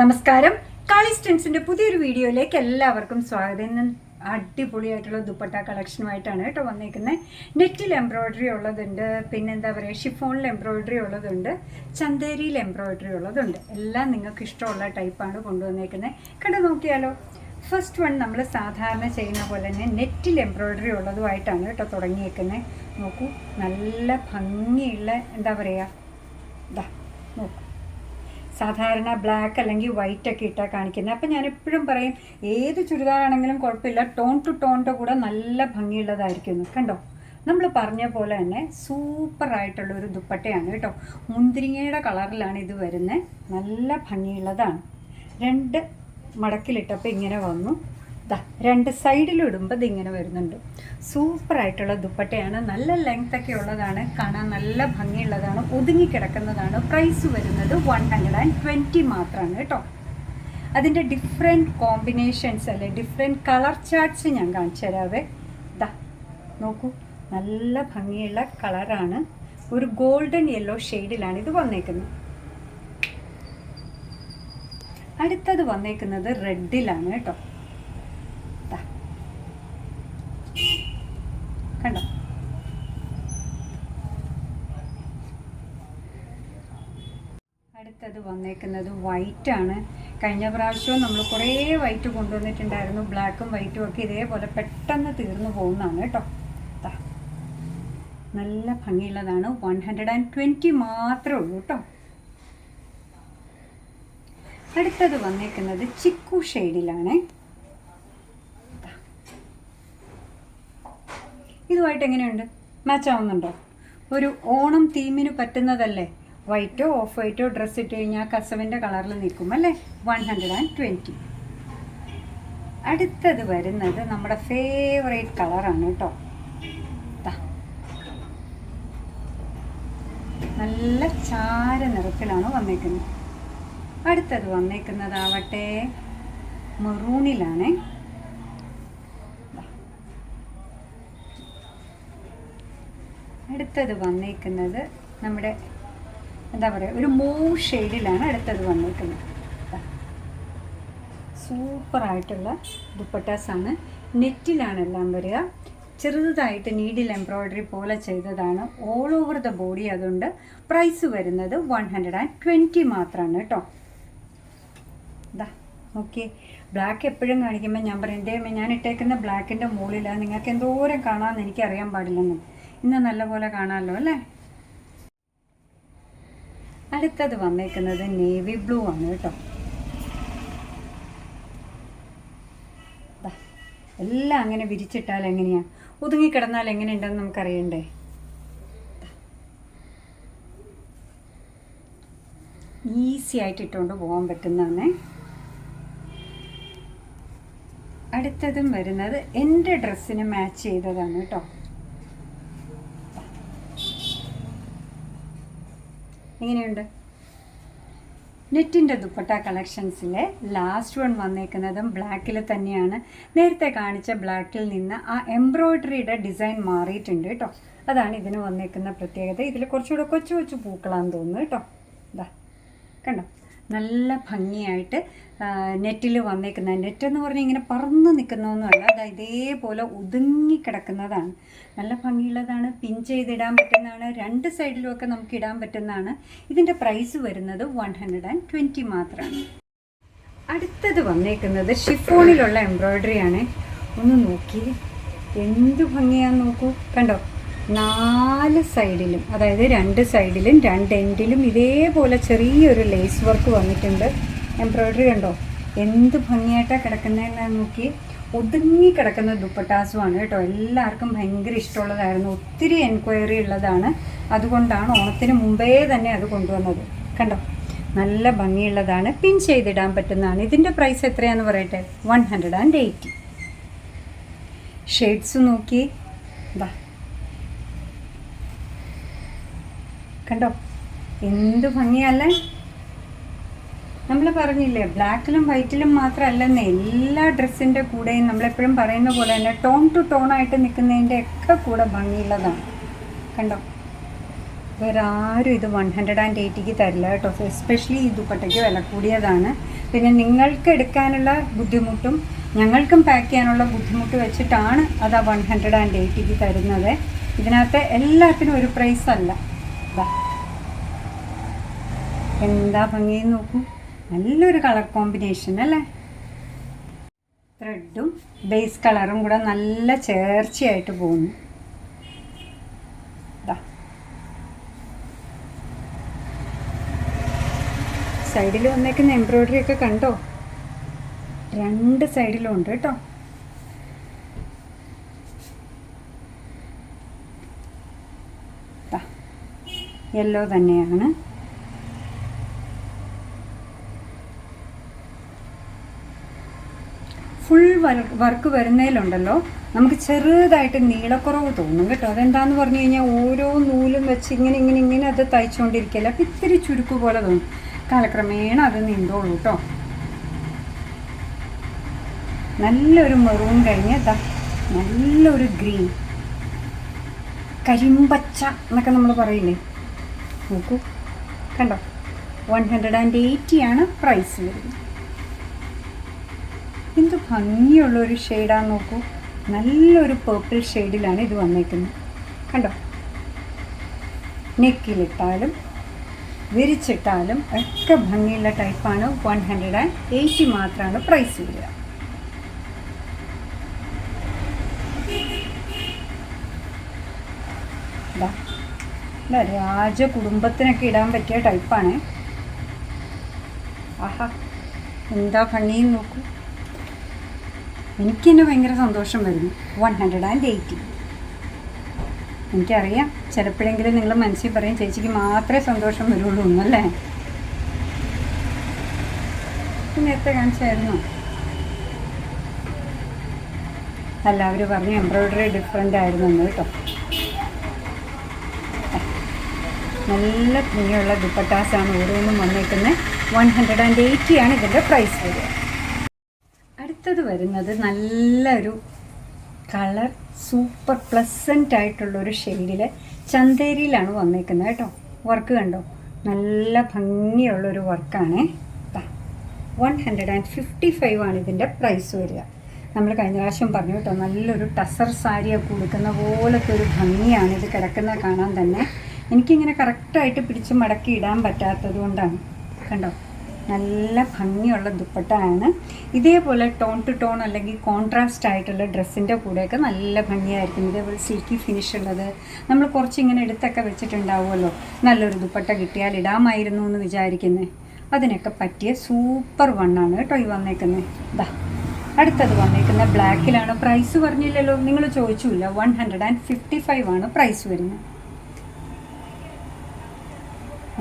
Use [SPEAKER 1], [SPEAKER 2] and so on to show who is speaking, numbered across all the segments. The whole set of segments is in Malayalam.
[SPEAKER 1] നമസ്കാരം കളി സ്റ്റൻസിന്റെ പുതിയൊരു വീഡിയോയിലേക്ക് എല്ലാവർക്കും സ്വാഗതം ഇന്ന് അടിപൊളിയായിട്ടുള്ള ദുപ്പട്ട കളക്ഷനുമായിട്ടാണ് കേട്ടോ വന്നേക്കുന്നത് നെറ്റിൽ എംബ്രോയ്ഡറി ഉള്ളതുണ്ട് പിന്നെ എന്താ പറയുക ഷിഫോണിൽ എംബ്രോയ്ഡറി ഉള്ളതുണ്ട് ചന്ദേരിയിൽ എംബ്രോയ്ഡറി ഉള്ളതുണ്ട് എല്ലാം നിങ്ങൾക്ക് ഇഷ്ടമുള്ള ടൈപ്പാണ് കൊണ്ടുവന്നേക്കുന്നത് കണ്ടു നോക്കിയാലോ ഫസ്റ്റ് വൺ നമ്മൾ സാധാരണ ചെയ്യുന്ന പോലെ തന്നെ നെറ്റിൽ എംബ്രോയ്ഡറി ഉള്ളതുമായിട്ടാണ് കേട്ടോ തുടങ്ങിയേക്കുന്നത് നോക്കൂ നല്ല ഭംഗിയുള്ള എന്താ പറയുക ഇതാ നോക്കൂ സാധാരണ ബ്ലാക്ക് അല്ലെങ്കിൽ വൈറ്റ് ഒക്കെ ഇട്ടാൽ കാണിക്കുന്നത് അപ്പം ഞാൻ എപ്പോഴും പറയും ഏത് ചുരിദാറാണെങ്കിലും കുഴപ്പമില്ല ടോൺ ടു ടോണിൻ്റെ കൂടെ നല്ല ഭംഗിയുള്ളതായിരിക്കുന്നു കണ്ടോ നമ്മൾ പറഞ്ഞ പോലെ തന്നെ സൂപ്പറായിട്ടുള്ള ഒരു ദുപ്പട്ടയാണ് കേട്ടോ മുന്തിരിങ്ങയുടെ കളറിലാണ് ഇത് വരുന്നത് നല്ല ഭംഗിയുള്ളതാണ് രണ്ട് മടക്കിലിട്ടപ്പോൾ ഇങ്ങനെ വന്നു ദാ രണ്ട് സൈഡിലും ഇടുമ്പോൾ ഇതിങ്ങനെ വരുന്നുണ്ട് സൂപ്പർ ആയിട്ടുള്ള ദുപ്പട്ടയാണ് നല്ല ലെങ്ത്തൊക്കെ ഉള്ളതാണ് കാണാൻ നല്ല ഭംഗിയുള്ളതാണ് ഒതുങ്ങിക്കിടക്കുന്നതാണ് പ്രൈസ് വരുന്നത് വൺ ഹൺഡ്രഡ് ആൻഡ് ട്വൻറ്റി മാത്രമാണ് കേട്ടോ അതിൻ്റെ ഡിഫറെൻറ്റ് കോമ്പിനേഷൻസ് അല്ലെ ഡിഫറെൻറ്റ് കളർ ചാർട്ട്സ് ഞാൻ കാണിച്ചു തരാവേ ദാ നോക്കൂ നല്ല ഭംഗിയുള്ള കളറാണ് ഒരു ഗോൾഡൻ യെല്ലോ ഷെയ്ഡിലാണ് ഇത് വന്നേക്കുന്നത് അടുത്തത് വന്നേക്കുന്നത് റെഡിലാണ് കേട്ടോ അടുത്തത് വന്നേക്കുന്നത് വൈറ്റ് ആണ് കഴിഞ്ഞ പ്രാവശ്യവും നമ്മൾ കുറേ വൈറ്റ് കൊണ്ടുവന്നിട്ടുണ്ടായിരുന്നു ബ്ലാക്കും വൈറ്റും ഒക്കെ ഇതേപോലെ പെട്ടെന്ന് തീർന്നു പോകുന്നതാണ് കേട്ടോ നല്ല ഭംഗിയുള്ളതാണ് വൺ ഹൺഡ്രഡ് ആൻഡ് ട്വൻറ്റി മാത്രമേ ഉള്ളൂ കേട്ടോ അടുത്തത് വന്നേക്കുന്നത് ചിക്കു ഷെയ്ഡിലാണ് ഇതുമായിട്ട് എങ്ങനെയുണ്ട് മാച്ച് ആവുന്നുണ്ടോ ഒരു ഓണം തീമിന് പറ്റുന്നതല്ലേ വൈറ്റോ ഓഫ് വൈറ്റോ ഡ്രസ്സ് ഇട്ട് കഴിഞ്ഞാൽ കസവിൻ്റെ കളറിൽ നിൽക്കും അല്ലേ വൺ ഹൺഡ്രഡ് ആൻഡ് ട്വൻറ്റി അടുത്തത് വരുന്നത് നമ്മുടെ ഫേവറേറ്റ് കളറാണ് കേട്ടോ നല്ല ചാര നിറത്തിലാണ് വന്നേക്കുന്നത് അടുത്തത് വന്നേക്കുന്നതാവട്ടെ മെറൂണിലാണേ അടുത്തത് വന്നേക്കുന്നത് നമ്മുടെ എന്താ പറയുക ഒരു മൂവ് ഷെയ്ഡിലാണ് അടുത്തത് വന്നിട്ടുള്ളത് സൂപ്പറായിട്ടുള്ള ദുപ്പട്ടാസാണ് നെറ്റിലാണ് എല്ലാം വരിക ചെറുതായിട്ട് നീഡിൽ എംബ്രോയ്ഡറി പോലെ ചെയ്തതാണ് ഓൾ ഓവർ ദ ബോഡി അതുകൊണ്ട് പ്രൈസ് വരുന്നത് വൺ ഹൺഡ്രഡ് ആൻഡ് ട്വൻറ്റി മാത്രമാണ് കേട്ടോ ദാ ഓക്കെ ബ്ലാക്ക് എപ്പോഴും കാണിക്കുമ്പോൾ ഞാൻ പറയും ദൈവമേ ഞാൻ ഇട്ടേക്കുന്ന ബ്ലാക്കിൻ്റെ മുകളിലാണ് നിങ്ങൾക്ക് എന്തോരം കാണാമെന്ന് എനിക്കറിയാൻ പാടില്ലെന്നും ഇന്ന് നല്ലപോലെ കാണാമല്ലോ അല്ലേ അടുത്തത് വന്നേക്കുന്നത് നേവി ബ്ലൂ ആണ് കേട്ടോ എല്ലാം അങ്ങനെ വിരിച്ചിട്ടാൽ എങ്ങനെയാണ് ഒതുങ്ങിക്കിടന്നാൽ എങ്ങനെയുണ്ടെന്ന് നമുക്കറിയണ്ടേ ഈസി ആയിട്ട് ഇട്ടുകൊണ്ട് പോകാൻ പറ്റുന്നതാണ് അടുത്തതും വരുന്നത് എൻ്റെ ഡ്രസ്സിന് മാച്ച് ചെയ്തതാണ് കേട്ടോ എങ്ങനെയുണ്ട് നെറ്റിൻ്റെ ദുപ്പട്ട കളക്ഷൻസിലെ ലാസ്റ്റ് വൺ വന്നേക്കുന്നതും ബ്ലാക്കിൽ തന്നെയാണ് നേരത്തെ കാണിച്ച ബ്ലാക്കിൽ നിന്ന് ആ എംബ്രോയ്ഡറിയുടെ ഡിസൈൻ മാറിയിട്ടുണ്ട് കേട്ടോ അതാണ് ഇതിന് വന്നേക്കുന്ന പ്രത്യേകത ഇതിൽ കുറച്ചുകൂടെ കൊച്ചു കൊച്ചു പൂക്കളാന്ന് തോന്നുന്നു കേട്ടോ ഇതാ കണ്ടോ നല്ല ഭംഗിയായിട്ട് നെറ്റിൽ വന്നേക്കുന്ന നെറ്റ് എന്ന് പറഞ്ഞാൽ ഇങ്ങനെ പറന്ന് നിൽക്കുന്നൊന്നുമല്ല അത് ഇതേപോലെ ഒതുങ്ങി കിടക്കുന്നതാണ് നല്ല ഭംഗിയുള്ളതാണ് പിൻ ചെയ്തിടാൻ പറ്റുന്നതാണ് രണ്ട് സൈഡിലുമൊക്കെ നമുക്ക് ഇടാൻ പറ്റുന്നതാണ് ഇതിൻ്റെ പ്രൈസ് വരുന്നത് വൺ ഹൺഡ്രഡ് ആൻഡ് ട്വൻറ്റി മാത്രമാണ് അടുത്തത് വന്നേക്കുന്നത് ഷിഫോണിലുള്ള എംബ്രോയ്ഡറിയാണ് ഒന്ന് നോക്കി എന്ത് ഭംഗിയാന്ന് നോക്കൂ കണ്ടോ നാല് സൈഡിലും അതായത് രണ്ട് സൈഡിലും രണ്ട് എൻഡിലും ഇതേപോലെ ചെറിയൊരു ലേസ് വർക്ക് വന്നിട്ടുണ്ട് എംബ്രോയ്ഡറി കണ്ടോ എന്ത് ഭംഗിയായിട്ടാണ് കിടക്കുന്നതെന്ന് നോക്കി ഒതുങ്ങി കിടക്കുന്ന ദുപ്പട്ടാസുമാണ് കേട്ടോ എല്ലാവർക്കും ഭയങ്കര ഇഷ്ടമുള്ളതായിരുന്നു ഒത്തിരി എൻക്വയറി ഉള്ളതാണ് അതുകൊണ്ടാണ് ഓണത്തിന് മുമ്പേ തന്നെ അത് കൊണ്ടുവന്നത് കണ്ടോ നല്ല ഭംഗിയുള്ളതാണ് പിൻ ചെയ്തിടാൻ പറ്റുന്നതാണ് ഇതിൻ്റെ പ്രൈസ് എത്രയാണെന്ന് പറയട്ടെ one hundred and eighty shades നോക്കി ഇതാ കണ്ടോ എന്ത് ഭംഗിയല്ലേ നമ്മൾ പറഞ്ഞില്ലേ ബ്ലാക്കിലും വൈറ്റിലും മാത്രമല്ലെന്ന് എല്ലാ ഡ്രസ്സിൻ്റെ കൂടെയും നമ്മളെപ്പോഴും പറയുന്ന പോലെ തന്നെ ടോൺ ടു ടോൺ ആയിട്ട് നിൽക്കുന്നതിൻ്റെ ഒക്കെ കൂടെ ഭംഗിയുള്ളതാണ് കണ്ടോ വേറെ ആരും ഇത് വൺ ഹൺഡ്രഡ് ആൻഡ് എയ്റ്റിക്ക് തരില്ല കേട്ടോ എസ്പെഷ്യലി ഈ ദുപ്പട്ടയ്ക്ക് വില കൂടിയതാണ് പിന്നെ നിങ്ങൾക്ക് എടുക്കാനുള്ള ബുദ്ധിമുട്ടും ഞങ്ങൾക്കും പാക്ക് ചെയ്യാനുള്ള ബുദ്ധിമുട്ട് വെച്ചിട്ടാണ് അത് ആ വൺ ഹൺഡ്രഡ് ആൻഡ് എയ്റ്റിക്ക് തരുന്നത് ഇതിനകത്ത് എല്ലാത്തിനും ഒരു പ്രൈസ് അല്ല എന്താ ഭംഗി നോക്കൂ നല്ലൊരു കളർ കോമ്പിനേഷൻ അല്ലേ ത്രെഡും ബേസ് കളറും കൂടെ നല്ല ചേർച്ചയായിട്ട് പോകുന്നു സൈഡിൽ വന്നേക്കുന്ന എംബ്രോയ്ഡറി ഒക്കെ കണ്ടോ രണ്ട് സൈഡിലും ഉണ്ട് കേട്ടോ യെല്ലോ തന്നെയാണ് ഫുൾ വർക്ക് വരുന്നതിലുണ്ടല്ലോ നമുക്ക് ചെറുതായിട്ട് നീളക്കുറവ് തോന്നും കേട്ടോ അതെന്താന്ന് പറഞ്ഞു കഴിഞ്ഞാൽ ഓരോ നൂലും വെച്ച് ഇങ്ങനെ ഇങ്ങനെ ഇങ്ങനെ അത് തയ്ച്ചുകൊണ്ടിരിക്കില്ല അപ്പം ഇത്തിരി ചുരുക്ക് പോലെ തോന്നും കാലക്രമേണ അത് നീണ്ടോളൂ കേട്ടോ നല്ലൊരു മെറൂൺ കഴിഞ്ഞ് നല്ലൊരു ഗ്രീൻ കരിമ്പച്ച എന്നൊക്കെ നമ്മൾ പറയില്ലേ നോക്കൂ കണ്ടോ വൺ ഹൺഡ്രഡ് ആൻഡ് എയ്റ്റിയാണ് പ്രൈസ് വരുന്നത് എന്ത് ഭംഗിയുള്ളൊരു ഷെയ്ഡാണ് നോക്കൂ നല്ലൊരു പേർപ്പിൾ ഷെയ്ഡിലാണ് ഇത് വന്നേക്കുന്നത് കണ്ടോ നെക്കിലിട്ടാലും വിരിച്ചിട്ടാലും ഒക്കെ ഭംഗിയുള്ള ടൈപ്പാണ് വൺ ഹൺഡ്രഡ് ആൻഡ് എയ്റ്റി മാത്രമാണ് പ്രൈസ് വരിക അല്ല രാജ കുടുംബത്തിനൊക്കെ ഇടാൻ പറ്റിയ ടൈപ്പാണ് ആഹാ എന്താ ഭംഗിയും നോക്കൂ എനിക്ക് ഭയങ്കര സന്തോഷം വരുന്നു വൺ ഹൺഡ്രഡ് ആൻഡ് എയ്റ്റി എനിക്കറിയാം ചിലപ്പോഴെങ്കിലും നിങ്ങൾ മനസ്സിൽ പറയും ചേച്ചിക്ക് മാത്രമേ സന്തോഷം വരുള്ളൂ എന്നല്ലേ നേരത്തെ കാണിച്ചായിരുന്നു എല്ലാവരും പറഞ്ഞു എംബ്രോയ്ഡറി ഡിഫറെൻ്റ് ആയിരുന്നു കേട്ടോ നല്ല ഭംഗിയുള്ള ദുപ്പട്ടാസാണ് ഓരോന്നും വന്നിരിക്കുന്നത് വൺ ഹൺഡ്രഡ് ആൻഡ് എയ്റ്റിയാണ് ഇതിൻ്റെ പ്രൈസ് വരിക അടുത്തത് വരുന്നത് നല്ലൊരു കളർ സൂപ്പർ പ്ലസൻ്റ് ആയിട്ടുള്ളൊരു ഷെയ്ഡിൽ ചന്തേരിയിലാണ് വന്നിരിക്കുന്നത് കേട്ടോ വർക്ക് കണ്ടോ നല്ല ഭംഗിയുള്ളൊരു വർക്കാണ് one hundred and fifty five ആണ് ഇതിൻ്റെ പ്രൈസ് വരിക നമ്മൾ കഴിഞ്ഞ പ്രാവശ്യം പറഞ്ഞു കേട്ടോ നല്ലൊരു ടസർ സാരിയൊക്കെ കൊടുക്കുന്ന പോലത്തെ ഒരു ഭംഗിയാണ് ഇത് കിടക്കുന്നത് കാണാൻ തന്നെ എനിക്കിങ്ങനെ കറക്റ്റായിട്ട് പിടിച്ച് മടക്കി ഇടാൻ പറ്റാത്തത് കൊണ്ടാണ് കണ്ടോ നല്ല ഭംഗിയുള്ള ദുപ്പട്ടയാണ് ഇതേപോലെ ടോൺ ടു ടോൺ അല്ലെങ്കിൽ കോൺട്രാസ്റ്റ് ആയിട്ടുള്ള ഡ്രസ്സിൻ്റെ കൂടെയൊക്കെ നല്ല ഭംഗിയായിരിക്കും ഇതേപോലെ സിൽക്കി ഫിനിഷ് ഉള്ളത് നമ്മൾ കുറച്ചിങ്ങനെ എടുത്തൊക്കെ വെച്ചിട്ടുണ്ടാവുമല്ലോ നല്ലൊരു ദുപ്പട്ട കിട്ടിയാൽ ഇടാമായിരുന്നു എന്ന് വിചാരിക്കുന്നത് അതിനൊക്കെ പറ്റിയ സൂപ്പർ വണ്ണാണ് കേട്ടോ ഈ വന്നേക്കുന്നത് ഇതാ അടുത്തത് വന്നേക്കുന്ന ബ്ലാക്കിലാണ് പ്രൈസ് പറഞ്ഞില്ലല്ലോ നിങ്ങൾ ചോദിച്ചില്ല one hundred and fifty five ആണ് പ്രൈസ് വരുന്നത്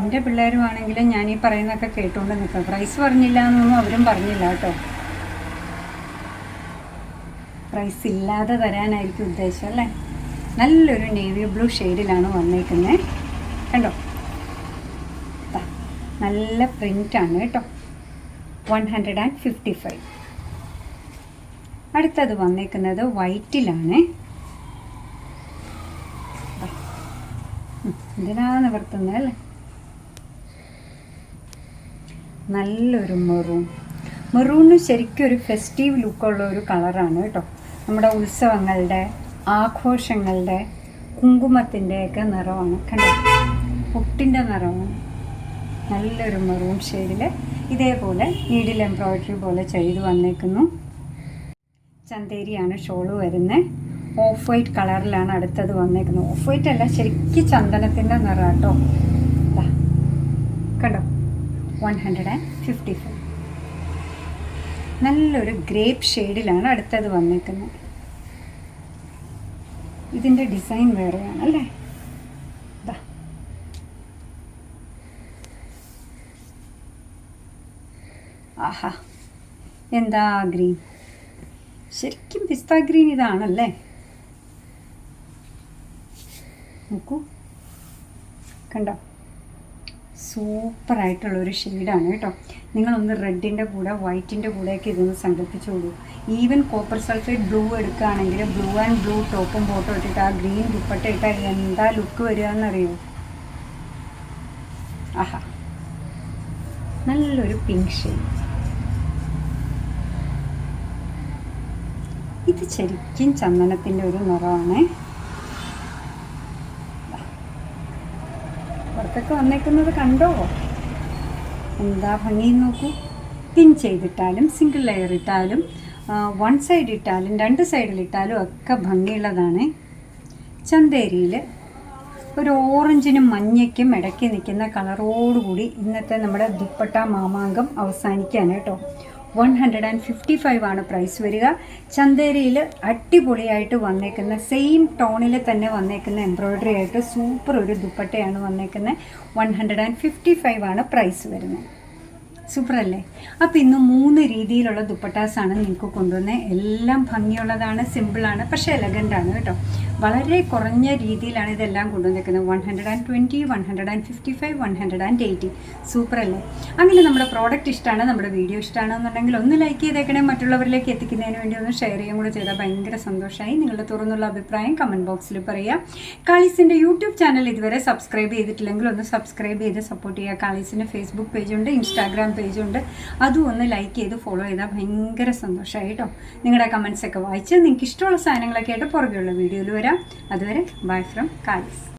[SPEAKER 1] എൻ്റെ പിള്ളേരുമാണെങ്കിലും ഞാൻ ഈ പറയുന്നതൊക്കെ കേട്ടുകൊണ്ട് നിൽക്കും പ്രൈസ് പറഞ്ഞില്ല എന്നൊന്നും അവരും പറഞ്ഞില്ല കേട്ടോ പ്രൈസ് ഇല്ലാതെ തരാനായിരിക്കും ഉദ്ദേശം അല്ലേ നല്ലൊരു നേവി ബ്ലൂ ഷെയ്ഡിലാണ് വന്നേക്കുന്നത് കണ്ടോ നല്ല പ്രിൻ്റാണ് കേട്ടോ one hundred and fifty five അടുത്തത് വന്നേക്കുന്നത് വൈറ്റിലാണ് എന്തിനാണ് നിവർത്തുന്നത് അല്ലേ നല്ലൊരു മെറൂൺ മെറൂണ് ശരിക്കും ഒരു ഫെസ്റ്റീവ് ലുക്കുള്ള ഒരു കളറാണ് കേട്ടോ നമ്മുടെ ഉത്സവങ്ങളുടെ ആഘോഷങ്ങളുടെ കുങ്കുമത്തിൻ്റെയൊക്കെ നിറമാണ് കണ്ടോ പുട്ടിൻ്റെ നിറമാണ് നല്ലൊരു മെറൂൺ ഷെയ്ഡിൽ ഇതേപോലെ നീഡിൽ എംബ്രോയ്ഡറി പോലെ ചെയ്തു വന്നേക്കുന്നു ചന്തേരിയാണ് ഷോള് വരുന്നത് ഓഫ് വൈറ്റ് കളറിലാണ് അടുത്തത് വന്നേക്കുന്നത് ഓഫ് വൈറ്റ് അല്ല ശരിക്കും ചന്ദനത്തിൻ്റെ നിറ കേട്ടോ കണ്ടോ one hundred and fifty five നല്ലൊരു ഗ്രേപ്പ് ഷെയ്ഡിലാണ് അടുത്തത് വന്നിരിക്കുന്നത് ഇതിൻ്റെ ഡിസൈൻ വേറെയാണ് അല്ലേ ആഹാ എന്താ ഗ്രീൻ ശരിക്കും പിസ്ത ഗ്രീൻ ഇതാണല്ലേ നോക്കൂ കണ്ടോ സൂപ്പറായിട്ടുള്ളൊരു ഷെയ്ഡാണ് കേട്ടോ നിങ്ങളൊന്ന് റെഡിൻ്റെ കൂടെ വൈറ്റിൻ്റെ കൂടെയൊക്കെ ഇതൊന്ന് സങ്കല്പിച്ചോളൂ ഈവൻ കോപ്പർ സൾഫേറ്റ് ബ്ലൂ എടുക്കുകയാണെങ്കിൽ ബ്ലൂ ആൻഡ് ബ്ലൂ ടോപ്പും ബോട്ടും ഇട്ടിട്ട് ആ ഗ്രീൻ ദുപ്പട്ട ഇട്ടാൽ എന്താ ലുക്ക് വരിക എന്നറിയോ ആഹാ നല്ലൊരു പിങ്ക് ഷെയ്ഡ് ഇത് ശരിക്കും ചന്ദനത്തിൻ്റെ ഒരു നിറമാണ് പുറത്തൊക്കെ വന്നേക്കുന്നത് കണ്ടോ എന്താ ഭംഗി നോക്കൂ പിൻ ചെയ്തിട്ടാലും സിംഗിൾ ലെയർ ഇട്ടാലും വൺ സൈഡ് ഇട്ടാലും രണ്ട് സൈഡിൽ ഇട്ടാലും ഒക്കെ ഭംഗിയുള്ളതാണ് ചന്തേരിയിൽ ഒരു ഓറഞ്ചിനും മഞ്ഞയ്ക്കും ഇടയ്ക്ക് നിൽക്കുന്ന കളറോടുകൂടി ഇന്നത്തെ നമ്മുടെ ദുപ്പട്ട മാമാങ്കം അവസാനിക്കാൻ കേട്ടോ one hundred and fifty five ആണ് പ്രൈസ് വരിക ചന്തേരിയിൽ അടിപൊളിയായിട്ട് വന്നേക്കുന്ന സെയിം ടോണിൽ തന്നെ വന്നേക്കുന്ന എംബ്രോയ്ഡറി ആയിട്ട് സൂപ്പർ ഒരു ദുപ്പട്ടയാണ് വന്നേക്കുന്നത് one hundred and fifty five ആണ് പ്രൈസ് വരുന്നത് സൂപ്പർ അല്ലേ അപ്പം ഇന്ന് മൂന്ന് രീതിയിലുള്ള ദുപ്പട്ടാസാണ് നിങ്ങൾക്ക് കൊണ്ടുവന്നത് എല്ലാം ഭംഗിയുള്ളതാണ് സിമ്പിളാണ് പക്ഷേ എലഗൻ്റ് ആണ് കേട്ടോ വളരെ കുറഞ്ഞ രീതിയിലാണ് ഇതെല്ലാം കൊണ്ടുവന്നിരിക്കുന്നത് one hundred and twenty one hundred and fifty five one hundred and eighty super അല്ലേ അങ്ങനെ നമ്മുടെ പ്രോഡക്റ്റ് ഇഷ്ടമാണ് നമ്മുടെ വീഡിയോ ഇഷ്ടമാണെന്നുണ്ടെങ്കിൽ ഒന്ന് ലൈക്ക് ചെയ്തേക്കണേ മറ്റുള്ളവരിലേക്ക് എത്തിക്കുന്നതിന് വേണ്ടി ഒന്ന് ഷെയർ ചെയ്യുകയും കൂടെ ചെയ്താൽ ഭയങ്കര സന്തോഷമായി നിങ്ങളുടെ തുറന്നുള്ള അഭിപ്രായം കമൻറ്റ് ബോക്സിൽ പറയാം കാളീസിൻ്റെ യൂട്യൂബ് ചാനൽ ഇതുവരെ സബ്സ്ക്രൈബ് ചെയ്തിട്ടില്ലെങ്കിൽ ഒന്ന് സബ്സ്ക്രൈബ് ചെയ്ത് സപ്പോർട്ട് ചെയ്യുക കാളീസിൻ്റെ ഫേസ്ബുക്ക് പേജുണ്ട് ഇൻസ്റ്റാഗ്രാം പേജുണ്ട് അതും ഒന്ന് ലൈക്ക് ചെയ്ത് ഫോളോ ചെയ്താൽ ഭയങ്കര സന്തോഷമായി കേട്ടോ നിങ്ങളുടെ ഒക്കെ വായിച്ച് നിങ്ങൾക്ക് ഇഷ്ടമുള്ള സാധനങ്ങളൊക്കെ ആയിട്ട് പുറകെയുള്ള വീഡിയോയിൽ വരാം അതുവരെ ബൈ ഫ്രം കാലിസ്